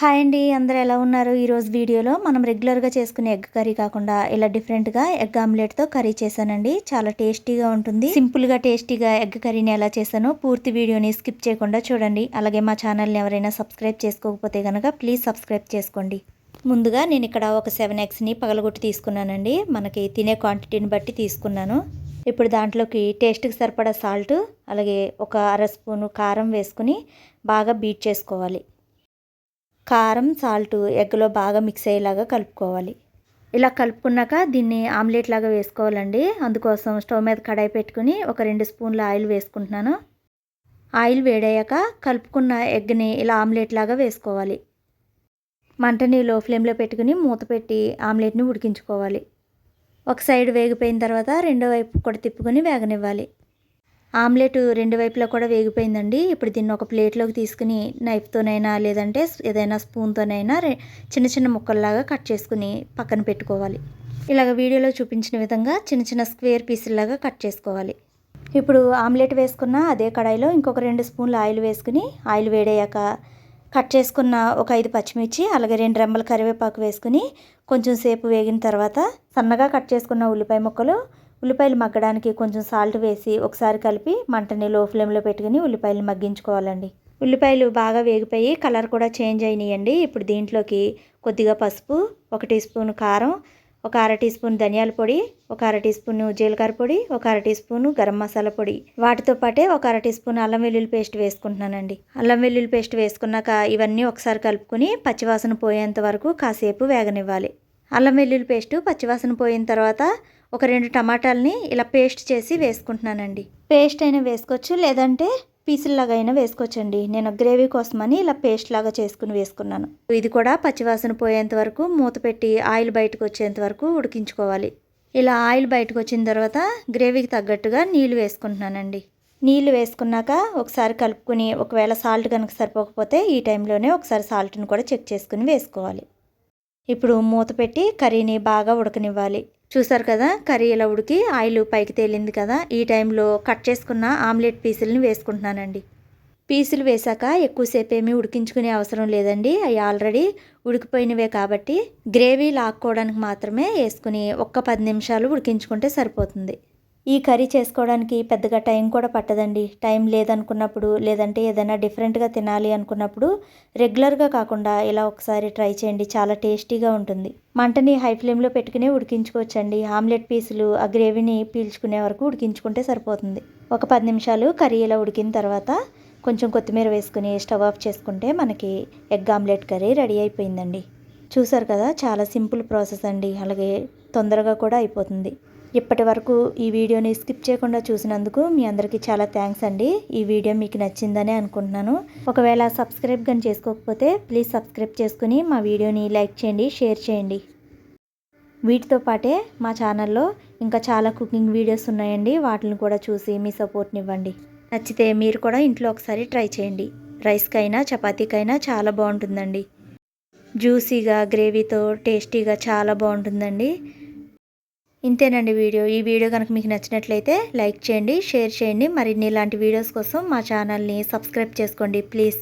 Hi అండి అందరూ ఎలా ఉన్నారు? ఈరోజు వీడియోలో మనం రెగ్యులర్గా చేసుకునే ఎగ్ కర్రీ కాకుండా ఇలా డిఫరెంట్గా ఎగ్ ఆమ్లెట్తో కర్రీ చేశానండి. చాలా టేస్టీగా ఉంటుంది. సింపుల్గా టేస్టీగా ఎగ్ కర్రీని ఎలా చేశానో పూర్తి వీడియోని స్కిప్ చేయకుండా చూడండి. అలాగే మా ఛానల్ని ఎవరైనా సబ్స్క్రైబ్ చేసుకోకపోతే కనుక ప్లీజ్ సబ్స్క్రైబ్ చేసుకోండి. ముందుగా నేను ఇక్కడ ఒక సెవెన్ ఎగ్స్ని పగలగొట్టి తీసుకున్నానండి. మనకి తినే క్వాంటిటీని బట్టి తీసుకున్నాను. ఇప్పుడు దాంట్లోకి టేస్ట్కి సరిపడా సాల్ట్ అలాగే ఒక అర స్పూను కారం వేసుకుని బాగా బీట్ చేసుకోవాలి. కారం సాల్ట్ ఎగ్లో బాగా మిక్స్ అయ్యేలాగా కలుపుకోవాలి. ఇలా కలుపుకున్నాక దీన్ని ఆమ్లెట్ లాగా వేసుకోవాలండి. అందుకోసం స్టవ్ మీద కడాయి పెట్టుకుని ఒక రెండు స్పూన్ల ఆయిల్ వేసుకుంటున్నాను. ఆయిల్ వేడయ్యాక కలుపుకున్న ఎగ్ని ఇలా ఆమ్లెట్ లాగా వేసుకోవాలి. మంటని లో ఫ్లేమ్లో పెట్టుకుని మూత పెట్టి ఆమ్లెట్ని ఉడికించుకోవాలి. ఒక సైడ్ వేగిపోయిన తర్వాత రెండో వైపు కూడా తిప్పుకొని వేగనివ్వాలి. ఆమ్లెట్ రెండు వైపులా కూడా వేగిపోయిందండి. ఇప్పుడు దీన్ని ఒక ప్లేట్లోకి తీసుకుని నైఫ్తోనైనా లేదంటే ఏదైనా స్పూన్తోనైనా చిన్న చిన్న ముక్కల్లాగా కట్ చేసుకుని పక్కన పెట్టుకోవాలి. ఇలాగ వీడియోలో చూపించిన విధంగా చిన్న చిన్న స్క్వేర్ పీసుల్లాగా కట్ చేసుకోవాలి. ఇప్పుడు ఆమ్లెట్ వేసుకున్న అదే కడాయిలో ఇంకొక రెండు స్పూన్లు ఆయిల్ వేసుకుని ఆయిల్ వేడయ్యాక కట్ చేసుకున్న ఒక ఐదు పచ్చిమిర్చి అలాగే రెండు రెమ్మల కరివేపాకు వేసుకుని కొంచెం సేపు వేగిన తర్వాత సన్నగా కట్ చేసుకున్న ఉల్లిపాయ ముక్కలు ఉల్లిపాయలు మగ్గడానికి కొంచెం సాల్ట్ వేసి ఒకసారి కలిపి మంటని లో ఫ్లేమ్లో పెట్టుకుని ఉల్లిపాయలు మగ్గించుకోవాలండి. ఉల్లిపాయలు బాగా వేగిపోయి కలర్ కూడా చేంజ్ అయినాయండి. ఇప్పుడు దీంట్లోకి కొద్దిగా పసుపు ఒక టీ స్పూన్ కారం ఒక అర టీ స్పూన్ ధనియాల పొడి ఒక అర టీ స్పూన్ జీలకర్ర పొడి ఒక అర టీ స్పూన్ గరం మసాలా పొడి. వాటితో పాటే ఒక అర టీ స్పూన్ అల్లం వెల్లుల్లి పేస్ట్ వేసుకుంటున్నానండి. అల్లం వెల్లుల్లి పేస్ట్ వేసుకున్నాక ఇవన్నీ ఒకసారి కలుపుకొని పచ్చివాసన పోయేంత వరకు కాసేపు వేగనివ్వాలి. అల్లం వెల్లుల్లి పేస్ట్ పచ్చివాసన పోయిన తర్వాత ఒక రెండు టమాటాలని ఇలా పేస్ట్ చేసి వేసుకుంటున్నానండి. పేస్ట్ అయినా వేసుకోవచ్చు లేదంటే పీసుల్లాగా అయినా వేసుకోవచ్చండి. నేను గ్రేవీ కోసమని ఇలా పేస్ట్ లాగా చేసుకుని వేసుకున్నాను. ఇది కూడా పచ్చివాసన పోయేంత వరకు మూత పెట్టి ఆయిల్ బయటకు వచ్చేంత వరకు ఉడికించుకోవాలి. ఇలా ఆయిల్ బయటకు వచ్చిన తర్వాత గ్రేవీకి తగ్గట్టుగా నీళ్ళు వేసుకుంటున్నానండి. నీళ్ళు వేసుకున్నాక ఒకసారి కలుపుకుని ఒకవేళ సాల్ట్ కనుక సరిపోకపోతే ఈ టైంలోనే ఒకసారి సాల్ట్ని కూడా చెక్ చేసుకుని వేసుకోవాలి. ఇప్పుడు మూత పెట్టి కర్రీని బాగా ఉడకనివ్వాలి. చూసారు కదా కర్రీ ఇలా ఉడికి ఆయిల్ పైకి తేలింది కదా. ఈ టైంలో కట్ చేసుకున్న ఆమ్లెట్ పీసులని వేసుకుంటున్నానండి. పీసులు వేశాక ఎక్కువసేపు ఏమీ ఉడికించుకునే అవసరం లేదండి. అవి ఆల్రెడీ ఉడికిపోయినవే కాబట్టి గ్రేవీ లాక్కోవడానికి మాత్రమే వేసుకుని ఒక్క పది నిమిషాలు ఉడికించుకుంటే సరిపోతుంది. ఈ కర్రీ చేసుకోవడానికి పెద్దగా టైం కూడా పట్టదండి. టైం లేదనుకున్నప్పుడు లేదంటే ఏదైనా డిఫరెంట్గా తినాలి అనుకున్నప్పుడు రెగ్యులర్గా కాకుండా ఇలా ఒకసారి ట్రై చేయండి. చాలా టేస్టీగా ఉంటుంది. మంటని హై ఫ్లేమ్లో పెట్టుకునే ఉడికించుకోవచ్చండి. ఆమ్లెట్ పీసులు ఆ గ్రేవీని పీల్చుకునే వరకు ఉడికించుకుంటే సరిపోతుంది. ఒక పది నిమిషాలు కర్రీ ఇలా ఉడికిన తర్వాత కొంచెం కొత్తిమీర వేసుకుని స్టవ్ ఆఫ్ చేసుకుంటే మనకి ఎగ్ ఆమ్లెట్ కర్రీ రెడీ అయిపోయిందండి. చూసారు కదా చాలా సింపుల్ ప్రాసెస్ అండి. అలాగే తొందరగా కూడా అయిపోతుంది. ఇప్పటి వరకు ఈ వీడియోని స్కిప్ చేయకుండా చూసినందుకు మీ అందరికీ చాలా థ్యాంక్స్ అండి. ఈ వీడియో మీకు నచ్చిందని అనుకుంటున్నాను. ఒకవేళ సబ్స్క్రైబ్ కానీ చేసుకోకపోతే ప్లీజ్ సబ్స్క్రైబ్ చేసుకుని మా వీడియోని లైక్ చేయండి షేర్ చేయండి. వీటితో పాటే మా ఛానల్లో ఇంకా చాలా కుకింగ్ వీడియోస్ ఉన్నాయండి. వాటిని కూడా చూసి మీ సపోర్ట్ని ఇవ్వండి. నచ్చితే మీరు కూడా ఇంట్లో ఒకసారి ట్రై చేయండి. రైస్కైనా చపాతీకైనా చాలా బాగుంటుందండి. జ్యూసీగా గ్రేవీతో టేస్టీగా చాలా బాగుంటుందండి. ఇంతేనండి వీడియో. ఈ వీడియో కనుక మీకు నచ్చినట్లయితే లైక్ చేయండి షేర్ చేయండి. మరిన్ని ఇలాంటి వీడియోస్ కోసం మా ఛానల్ని సబ్స్క్రైబ్ చేసుకోండి ప్లీజ్.